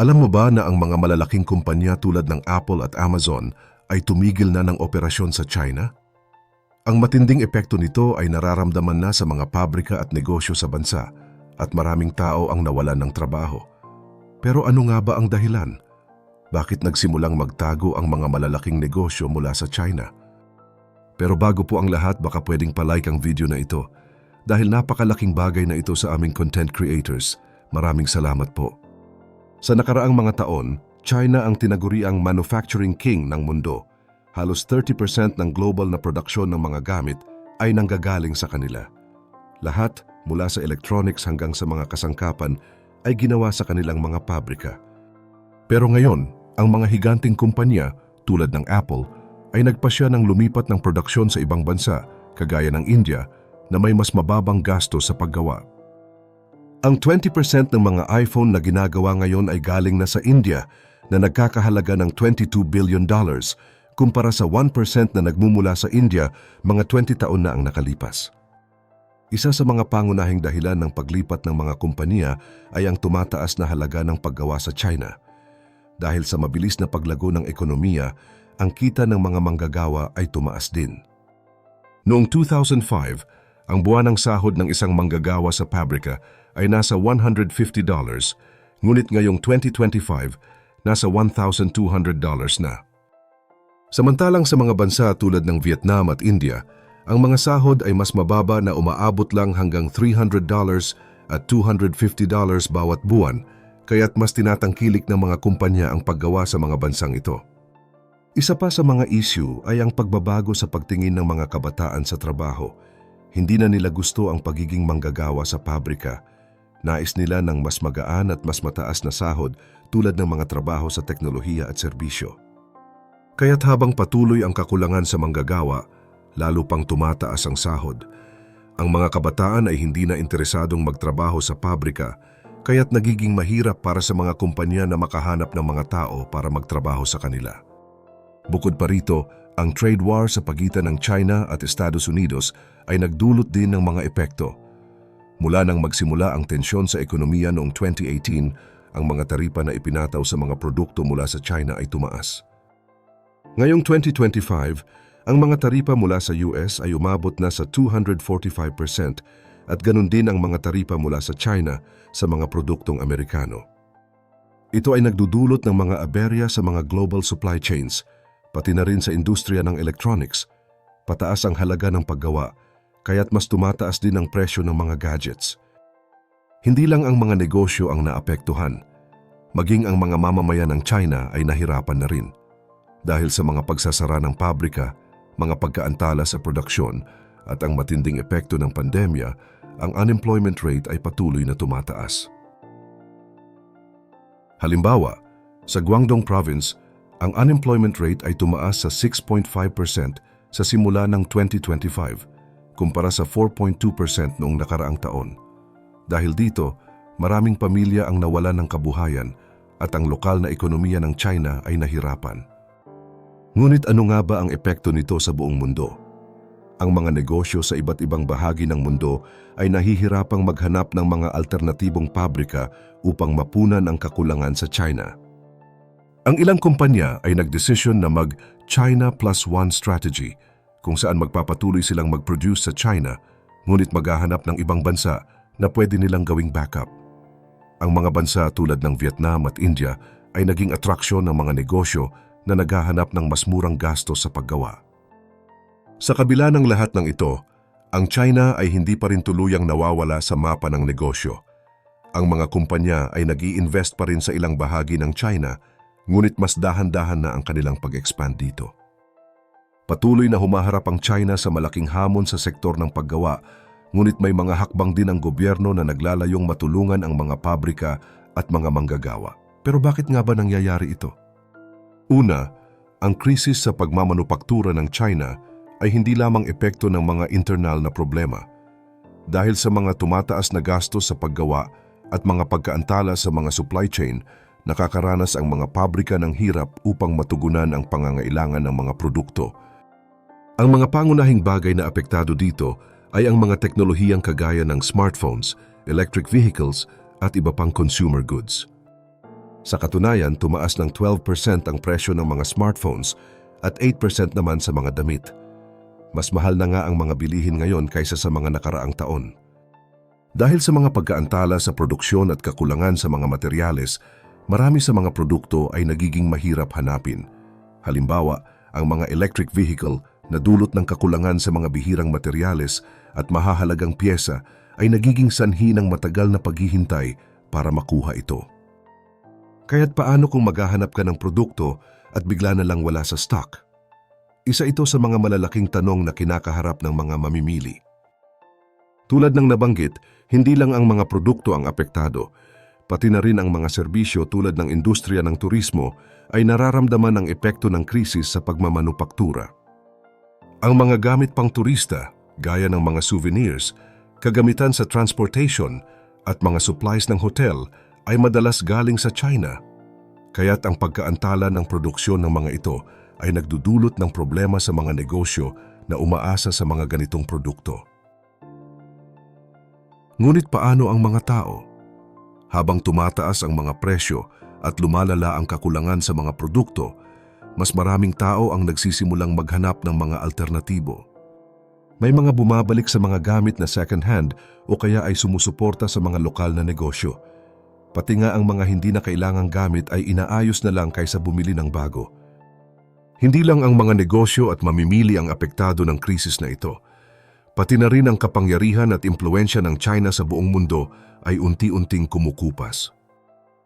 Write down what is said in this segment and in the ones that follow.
Alam mo ba na ang mga malalaking kumpanya tulad ng Apple at Amazon ay tumigil na ng operasyon sa China? Ang matinding epekto nito ay nararamdaman na sa mga pabrika at negosyo sa bansa at maraming tao ang nawalan ng trabaho. Pero ano nga ba ang dahilan? Bakit nagsimulang magtago ang mga malalaking negosyo mula sa China? Pero bago po ang lahat, baka pwedeng palike ang video na ito. Dahil napakalaking bagay na ito sa aming content creators. Maraming salamat po. Sa nakaraang mga taon, China ang tinaguriang manufacturing king ng mundo. Halos 30% ng global na produksyon ng mga gamit ay nanggagaling sa kanila. Lahat, mula sa electronics hanggang sa mga kasangkapan, ay ginawa sa kanilang mga pabrika. Pero ngayon, ang mga higanting kumpanya tulad ng Apple ay nagpasya ng lumipat ng produksyon sa ibang bansa, kagaya ng India, na may mas mababang gasto sa paggawa. Ang 20% ng mga iPhone na ginagawa ngayon ay galing na sa India na nagkakahalaga ng 22 billion dollars kumpara sa 1% na nagmumula sa India mga 20 taon na ang nakalipas. Isa sa mga pangunahing dahilan ng paglipat ng mga kumpanya ay ang tumataas na halaga ng paggawa sa China. Dahil sa mabilis na paglago ng ekonomiya, ang kita ng mga manggagawa ay tumaas din. Noong 2005, ang buwanang sahod ng isang manggagawa sa pabrika ay nasa $150, ngunit ngayong 2025, nasa $1,200 na. Samantalang sa mga bansa tulad ng Vietnam at India, ang mga sahod ay mas mababa na umaabot lang hanggang $300 at $250 bawat buwan, kaya't mas tinatangkilik ng mga kumpanya ang paggawa sa mga bansang ito. Isa pa sa mga issue ay ang pagbabago sa pagtingin ng mga kabataan sa trabaho. Hindi na nila gusto ang pagiging manggagawa sa pabrika. Nais nila ng mas magaan at mas mataas na sahod tulad ng mga trabaho sa teknolohiya at serbisyo. Kaya't habang patuloy ang kakulangan sa manggagawa, lalo pang tumataas ang sahod. Ang mga kabataan ay hindi na interesadong magtrabaho sa pabrika, kaya't nagiging mahirap para sa mga kumpanya na makahanap ng mga tao para magtrabaho sa kanila. Bukod pa rito, ang trade war sa pagitan ng China at Estados Unidos ay nagdulot din ng mga epekto. Mula nang magsimula ang tensyon sa ekonomiya noong 2018, ang mga taripa na ipinataw sa mga produkto mula sa China ay tumaas. Ngayong 2025, ang mga taripa mula sa US ay umabot na sa 245% at ganun din ang mga taripa mula sa China sa mga produktong Amerikano. Ito ay nagdudulot ng mga aberya sa mga global supply chains, pati na rin sa industriya ng electronics. Pataas ang halaga ng paggawa, kaya't mas tumataas din ang presyo ng mga gadgets. Hindi lang ang mga negosyo ang naapektuhan, maging ang mga mamamayan ng China ay nahirapan na rin. Dahil sa mga pagsasara ng pabrika, mga pagkaantala sa produksyon at ang matinding epekto ng pandemya, ang unemployment rate ay patuloy na tumataas. Halimbawa, sa Guangdong Province, ang unemployment rate ay tumaas sa 6.5% sa simula ng 2025 kumpara sa 4.2% noong nakaraang taon. Dahil dito, maraming pamilya ang nawalan ng kabuhayan at ang lokal na ekonomiya ng China ay nahirapan. Ngunit ano nga ba ang epekto nito sa buong mundo? Ang mga negosyo sa iba't ibang bahagi ng mundo ay nahihirapang maghanap ng mga alternatibong pabrika upang mapunan ang kakulangan sa China. Ang ilang kumpanya ay nagdesisyon na mag-China plus one strategy kung saan magpapatuloy silang mag-produce sa China ngunit maghahanap ng ibang bansa na pwede nilang gawing backup. Ang mga bansa tulad ng Vietnam at India ay naging atraksyon ng mga negosyo na naghahanap ng mas murang gastos sa paggawa. Sa kabila ng lahat ng ito, ang China ay hindi pa rin tuluyang nawawala sa mapa ng negosyo. Ang mga kumpanya ay nag invest pa rin sa ilang bahagi ng China ngunit mas dahan-dahan na ang kanilang pag-expand dito. Patuloy na humaharap ang China sa malaking hamon sa sektor ng paggawa, ngunit may mga hakbang din ang gobyerno na naglalayong matulungan ang mga pabrika at mga manggagawa. Pero bakit nga ba nangyayari ito? Una, ang krisis sa pagmamanupaktura ng China ay hindi lamang epekto ng mga internal na problema. Dahil sa mga tumataas na gastos sa paggawa at mga pagkaantala sa mga supply chain, nakakaranas ang mga pabrika ng hirap upang matugunan ang pangangailangan ng mga produkto. Ang mga pangunahing bagay na apektado dito ay ang mga teknolohiyang kagaya ng smartphones, electric vehicles at iba pang consumer goods. Sa katunayan, tumaas ng 12% ang presyo ng mga smartphones at 8% naman sa mga damit. Mas mahal na nga ang mga bilihin ngayon kaysa sa mga nakaraang taon. Dahil sa mga pagkaantala sa produksyon at kakulangan sa mga materyales, marami sa mga produkto ay nagiging mahirap hanapin. Halimbawa, ang mga electric vehicle na dulot ng kakulangan sa mga bihirang materyales at mahahalagang pyesa ay nagiging sanhi ng matagal na paghihintay para makuha ito. Kaya't paano kung maghahanap ka ng produkto at bigla na lang wala sa stock? Isa ito sa mga malalaking tanong na kinakaharap ng mga mamimili. Tulad ng nabanggit, hindi lang ang mga produkto ang apektado, pati na rin ang mga serbisyo tulad ng industriya ng turismo ay nararamdaman ang epekto ng krisis sa pagmamanupaktura. Ang mga gamit pang turista, gaya ng mga souvenirs, kagamitan sa transportation at mga supplies ng hotel ay madalas galing sa China. Kaya't ang pagkaantala ng produksyon ng mga ito ay nagdudulot ng problema sa mga negosyo na umaasa sa mga ganitong produkto. Ngunit paano ang mga tao? Habang tumataas ang mga presyo at lumalala ang kakulangan sa mga produkto, mas maraming tao ang nagsisimulang maghanap ng mga alternatibo. May mga bumabalik sa mga gamit na second-hand o kaya ay sumusuporta sa mga lokal na negosyo. Pati nga ang mga hindi na kailangang gamit ay inaayos na lang kaysa bumili ng bago. Hindi lang ang mga negosyo at mamimili ang apektado ng krisis na ito. Pati na rin ang kapangyarihan at impluensya ng China sa buong mundo ay unti-unting kumukupas.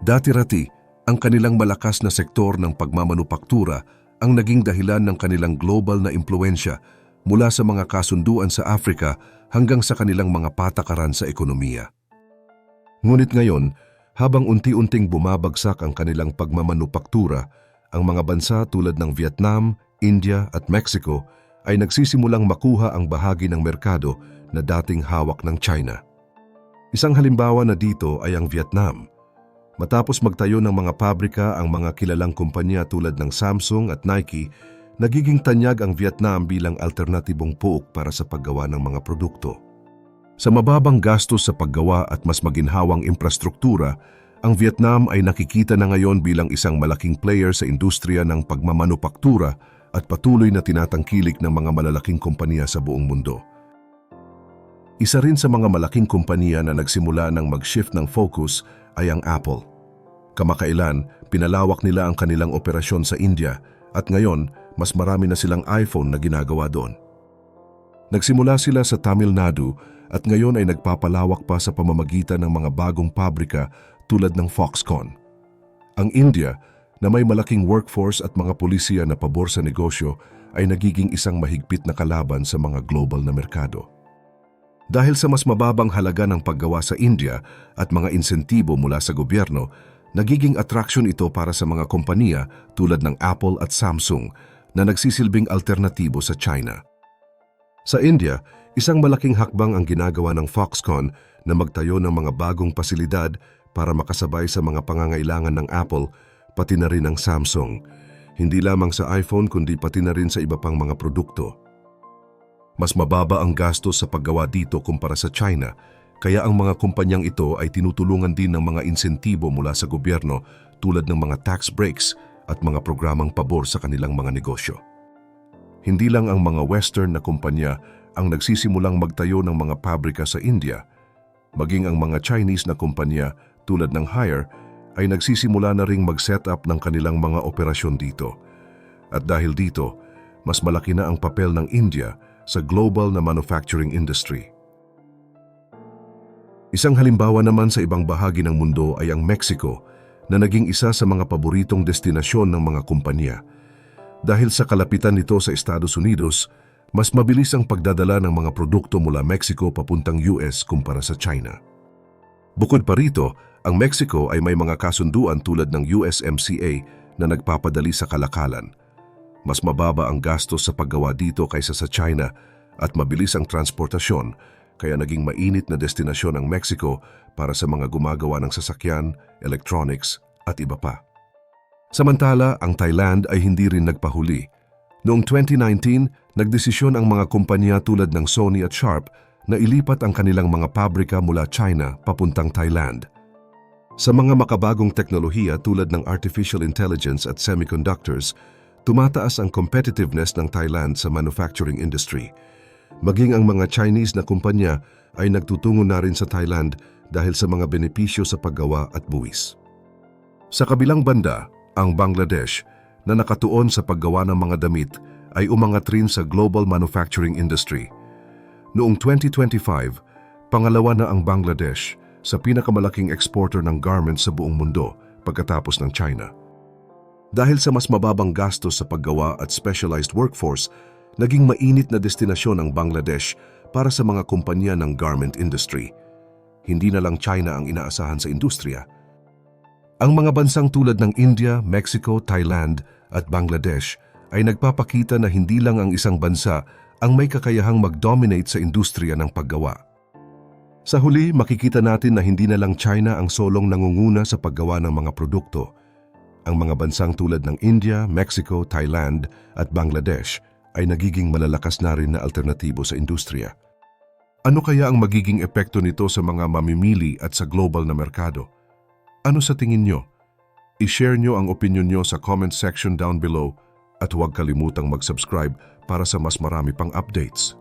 Dati-rati, ang kanilang malakas na sektor ng pagmamanupaktura ang naging dahilan ng kanilang global na impluensya mula sa mga kasunduan sa Afrika hanggang sa kanilang mga patakaran sa ekonomiya. Ngunit ngayon, habang unti-unting bumabagsak ang kanilang pagmamanupaktura, ang mga bansa tulad ng Vietnam, India at Mexico ay nagsisimulang makuha ang bahagi ng merkado na dating hawak ng China. Isang halimbawa na dito ay ang Vietnam. Matapos magtayo ng mga pabrika ang mga kilalang kumpanya tulad ng Samsung at Nike, nagiging tanyag ang Vietnam bilang alternatibong puok para sa paggawa ng mga produkto. Sa mababang gastos sa paggawa at mas maginhawang infrastruktura, ang Vietnam ay nakikita na ngayon bilang isang malaking player sa industriya ng pagmamanupaktura at patuloy na tinatangkilik ng mga malalaking kompanya sa buong mundo. Isa rin sa mga malaking kompanya na nagsimula ng mag-shift ng focus ay ang Apple. Kamakailan, pinalawak nila ang kanilang operasyon sa India at ngayon, mas marami na silang iPhone na ginagawa doon. Nagsimula sila sa Tamil Nadu at ngayon ay nagpapalawak pa sa pamamagitan ng mga bagong pabrika tulad ng Foxconn. Ang India, na may malaking workforce at mga pulisya na pabor sa negosyo, ay nagiging isang mahigpit na kalaban sa mga global na merkado. Dahil sa mas mababang halaga ng paggawa sa India at mga insentibo mula sa gobyerno, nagiging attraction ito para sa mga kompanya tulad ng Apple at Samsung na nagsisilbing alternatibo sa China. Sa India, isang malaking hakbang ang ginagawa ng Foxconn na magtayo ng mga bagong pasilidad para makasabay sa mga pangangailangan ng Apple pati na rin ng Samsung. Hindi lamang sa iPhone kundi pati na rin sa iba pang mga produkto. Mas mababa ang gastos sa paggawa dito kumpara sa China, kaya ang mga kumpanyang ito ay tinutulungan din ng mga insentibo mula sa gobyerno tulad ng mga tax breaks at mga programang pabor sa kanilang mga negosyo. Hindi lang ang mga Western na kumpanya ang nagsisimulang magtayo ng mga pabrika sa India, maging ang mga Chinese na kumpanya tulad ng Haier ay nagsisimula na ring mag-set up ng kanilang mga operasyon dito. At dahil dito, mas malaki na ang papel ng India sa global na manufacturing industry. Isang halimbawa naman sa ibang bahagi ng mundo ay ang Mexico na naging isa sa mga paboritong destinasyon ng mga kumpanya. Dahil sa kalapitan nito sa Estados Unidos, mas mabilis ang pagdadala ng mga produkto mula Mexico papuntang US kumpara sa China. Bukod pa rito, ang Mexico ay may mga kasunduan tulad ng USMCA na nagpapadali sa kalakalan. Mas mababa ang gastos sa paggawa dito kaysa sa China at mabilis ang transportasyon kaya naging mainit na destinasyon ang Mexico para sa mga gumagawa ng sasakyan, electronics at iba pa. Samantala, ang Thailand ay hindi rin nagpahuli. Noong 2019, nagdesisyon ang mga kumpanya tulad ng Sony at Sharp na ilipat ang kanilang mga pabrika mula China papuntang Thailand. Sa mga makabagong teknolohiya tulad ng artificial intelligence at semiconductors, tumataas ang competitiveness ng Thailand sa manufacturing industry. Maging ang mga Chinese na kumpanya ay nagtutungo na rin sa Thailand dahil sa mga benepisyo sa paggawa at buwis. Sa kabilang banda, ang Bangladesh na nakatuon sa paggawa ng mga damit ay umangat rin sa global manufacturing industry. Noong 2025, pangalawa na ang Bangladesh sa pinakamalaking exporter ng garments sa buong mundo pagkatapos ng China. Dahil sa mas mababang gastos sa paggawa at specialized workforce, naging mainit na destinasyon ang Bangladesh para sa mga kumpanya ng garment industry. Hindi na lang China ang inaasahan sa industriya. Ang mga bansang tulad ng India, Mexico, Thailand at Bangladesh ay nagpapakita na hindi lang ang isang bansa ang may kakayahang mag-dominate sa industriya ng paggawa. Sa huli, makikita natin na hindi na lang China ang solong nangunguna sa paggawa ng mga produkto. Ang mga bansang tulad ng India, Mexico, Thailand at Bangladesh ay nagiging malalakas na rin na alternatibo sa industriya. Ano kaya ang magiging epekto nito sa mga mamimili at sa global na merkado? Ano sa tingin nyo? I-share nyo ang opinion nyo sa comment section down below at huwag kalimutang mag-subscribe para sa mas marami pang updates.